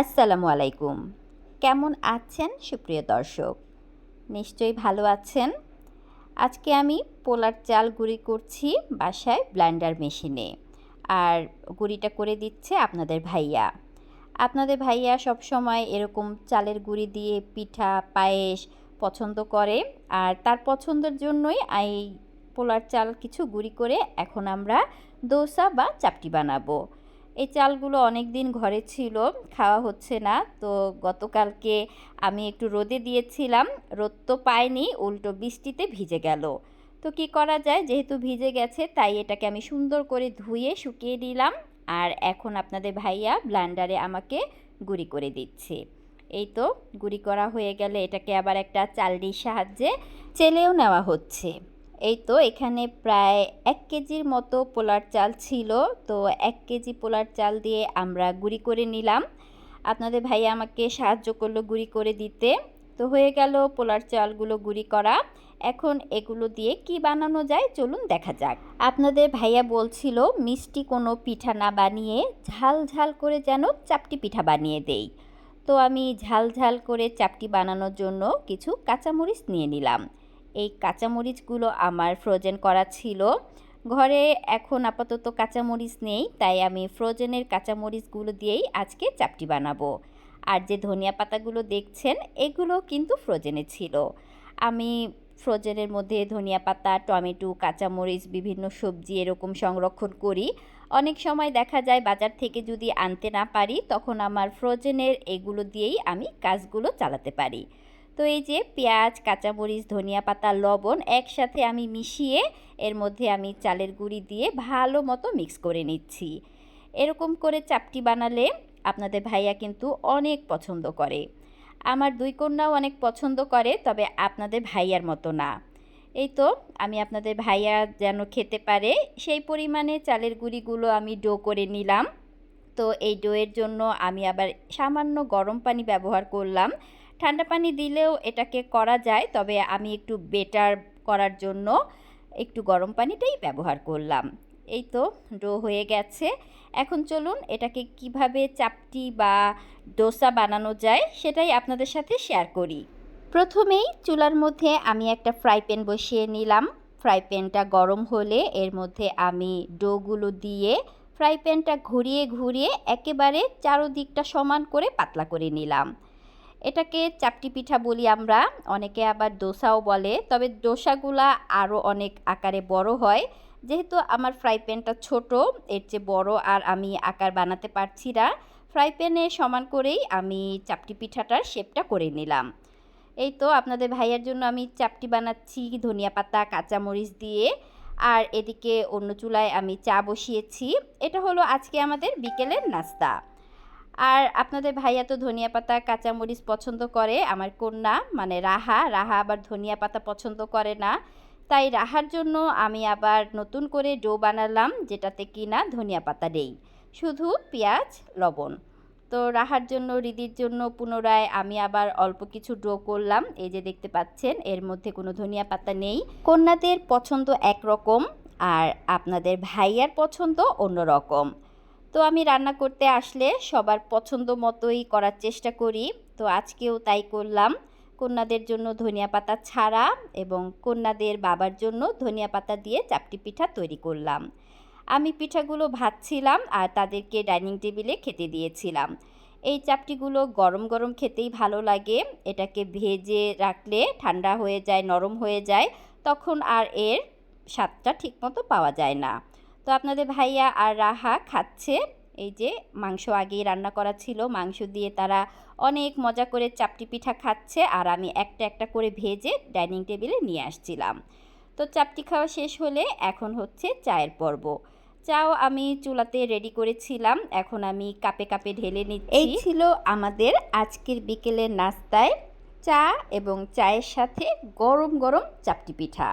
আসসালামু আলাইকুম। কেমন আছেন সুপ্রিয় দর্শক? নিশ্চয়ই ভালো আছেন? আজকে আমি পোলার চাল গুঁড়ি করছি বাসায় ব্লেন্ডার মেশিনে। আর গুঁড়িটা করে দিচ্ছে আপনাদের ভাইয়া। আপনাদের ভাইয়া সব সময় এরকম চালের গুঁড়ি দিয়ে পিঠা, পায়েস পছন্দ করে। আর তার পছন্দের জন্যই এই পোলার চাল কিছু গুঁড়ি করে এখন আমরা দোসা বা চাপটি বানাবো। এই চালগুলো অনেক দিন ঘরে ছিল, খাওয়া হচ্ছে না। তো গতকালকে আমি একটু রোদে দিয়েছিলাম, রোদ তো পাইনি, উল্টো বৃষ্টিতে ভিজে গেল। তো কি করা যায়? যেহেতু ভিজে গেছে, তাই এটাকে আমি সুন্দর করে ধুয়ে শুকিয়ে দিলাম আর এখন আপনাদের ভাইয়া ব্লান্ডারে আমাকে গুঁড়ি করে দিচ্ছে। এই তো, গুঁড়ি করা হয়ে গেলে এটাকে আবার একটা চালডির সাহায্যে চেলেও নেওয়া হচ্ছে। এই তো এখানে প্রায় এক কেজির মতো পোলার চাল ছিল। তো এক কেজি পোলার চাল দিয়ে আমরা গুঁড়ি করে নিলাম। আপনাদের ভাই আমাকে সাহায্য করল গুঁড়ি করে দিতে। তো হয়ে গেল পোলার চালগুলো গুঁড়ি করা। এখন এগুলো দিয়ে কি বানানো যায় চলুন দেখা যাক। আপনাদের ভাইয়া বলছিল মিষ্টি কোনো পিঠা না বানিয়ে ঝাল ঝাল করে যেন চাপটি পিঠা বানিয়ে দেই। তো আমি ঝাল ঝাল করে চাপটি বানানোর জন্য কিছু কাঁচামরিচ নিয়ে নিলাম। এই কাঁচামরিচগুলো আমার ফ্রোজেন করা ছিল। ঘরে এখন আপাতত কাঁচামরিচ নেই, তাই আমি ফ্রোজেনের কাঁচামরিচগুলো দিয়েই আজকে চাপটি বানাবো। আর যে ধনিয়া পাতাগুলো দেখছেন, এগুলো কিন্তু ফ্রোজেনে ছিল। আমি ফ্রোজেনের মধ্যে ধনিয়া পাতা, টমেটো, কাঁচামরিচ, বিভিন্ন সবজি এরকম সংরক্ষণ করি। অনেক সময় দেখা যায় বাজার থেকে যদি আনতে না পারি, তখন আমার ফ্রোজেনের এগুলো দিয়েই আমি কাজগুলো চালাতে পারি। তো এই যে পেঁয়াজ, কাঁচামরিচ, ধনিয়া পাতা, লবণ একসাথে আমি মিশিয়ে এর মধ্যে আমি চালের গুঁড়ি দিয়ে ভালো মতো মিক্স করে নিচ্ছি। এরকম করে চাপটি বানালে আপনাদের ভাইয়া কিন্তু অনেক পছন্দ করে। আমার দুই কন্যাও অনেক পছন্দ করে, তবে আপনাদের ভাইয়ার মতো না। এই তো আমি আপনাদের ভাইয়া যেন খেতে পারে, সেই পরিমাণে চালের গুঁড়িগুলো আমি ডো করে নিলাম। তো এই ডোয়ের জন্য আমি আবার সামান্য গরম পানি ব্যবহার করলাম। ঠান্ডা পানি দিলেও এটাকে করা যায়, তবে আমি একটু বেটার করার জন্য একটু গরম পানিটাই ব্যবহার করলাম। এই তো, ডো হয়ে গেছে। এখন চলুন এটাকে কীভাবে চাপটি বা ডোসা বানানো যায় সেটাই আপনাদের সাথে শেয়ার করি। প্রথমেই চুলার মধ্যে আমি একটা ফ্রাই প্যান বসিয়ে নিলাম। ফ্রাই প্যানটা গরম হলে এর মধ্যে আমি ডোগুলো দিয়ে ফ্রাই প্যানটা ঘুরিয়ে ঘুরিয়ে একেবারে চারোদিকটা সমান করে পাতলা করে নিলাম। এটাকে চাপটি পিঠা বলি আমরা, অনেকে আবার দোসাও বলে, তবে দোসাগুলা আরও অনেক আকারে বড় হয়। যেহেতু আমার ফ্রাই প্যানটা ছোট, এর চেয়ে বড় আর আমি আকার বানাতে পারছি না, ফ্রাই প্যানে সমান করেই আমি চাপটি পিঠাটার শেপটা করে নিলাম। এই তো আপনাদের ভাইয়ের জন্য আমি চাপটি বানাচ্ছি, ধনিয়া পাতা, কাঁচামরিচ দিয়ে। আর এদিকে অন্য চুলায় আমি চা বসিয়েছি। এটা হলো আজকে আমাদের বিকেলের নাস্তা। আর আপনাদের ভাইয়া তো ধনিয়া পাতা, কাঁচামরিচ পছন্দ করে, আমার কন্যা মানে রাহা রাহা আবার ধনিয়া পাতা পছন্দ করে না। তাই রাহার জন্য আমি আবার নতুন করে ডো বানালাম, যেটাতে কিনা ধনিয়া পাতা নেই, শুধু পেঁয়াজ, লবণ। তো রাহার জন্য, রিদির জন্য পুনরায় আমি আবার অল্প কিছু ডো করলাম, এই যে দেখতে পাচ্ছেন, এর মধ্যে কোনো ধনিয়া পাতা নেই। কন্যাদের পছন্দ একরকম, আর আপনাদের ভাইয়ার পছন্দ অন্য রকম তো আমি রান্না করতে আসলে সবার পছন্দ মতোই করার চেষ্টা করি। তো আজকেও তাই করলাম। কন্যাদের জন্য ধনিয়া পাতা ছাড়া এবং কন্যাদের বাবার জন্য ধনিয়া পাতা দিয়ে চাপটি পিঠা তৈরি করলাম। আমি পিঠাগুলো ভাজছিলাম আর তাদেরকে ডাইনিং টেবিলে খেতে দিয়েছিলাম। এই চাপটিগুলো গরম গরম খেতেই ভালো লাগে। এটাকে ভেজে রাখলে ঠান্ডা হয়ে যায়, নরম হয়ে যায়, তখন আর এর স্বাদটা ঠিকমতো পাওয়া যায় না। তো আপনাদের ভাইয়া আর রাহা খাচ্ছে। এই যে মাংস আগেই রান্না করা ছিল, মাংস দিয়ে তারা অনেক মজা করে চাপটি পিঠা খাচ্ছে আর আমি একটা একটা করে ভেজে ডাইনিং টেবিলে নিয়ে আসছিলাম। তো চাপটি খাওয়া শেষ হলে এখন হচ্ছে চায়ের পর্ব। চাও আমি চুলাতে রেডি করেছিলাম, এখন আমি কাপে কাপে ঢেলে নিচ্ছি। এই ছিল আমাদের আজকের বিকেলের নাস্তায় চা এবং চায়ের সাথে গরম গরম চাপটি পিঠা।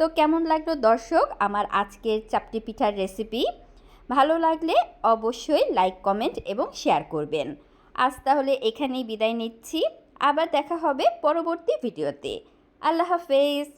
তো কেমন লাগল দর্শক আমার আজকের চাপটি পিঠার রেসিপি ভালো লাগলে অবশ্যই লাইক কমেন্ট এবং শেয়ার করবেন। আজ তাহলে এখানেই বিদায় নিচ্ছি। আবার দেখা হবে পরবর্তী ভিডিওতে আল্লাহ হাফেজ।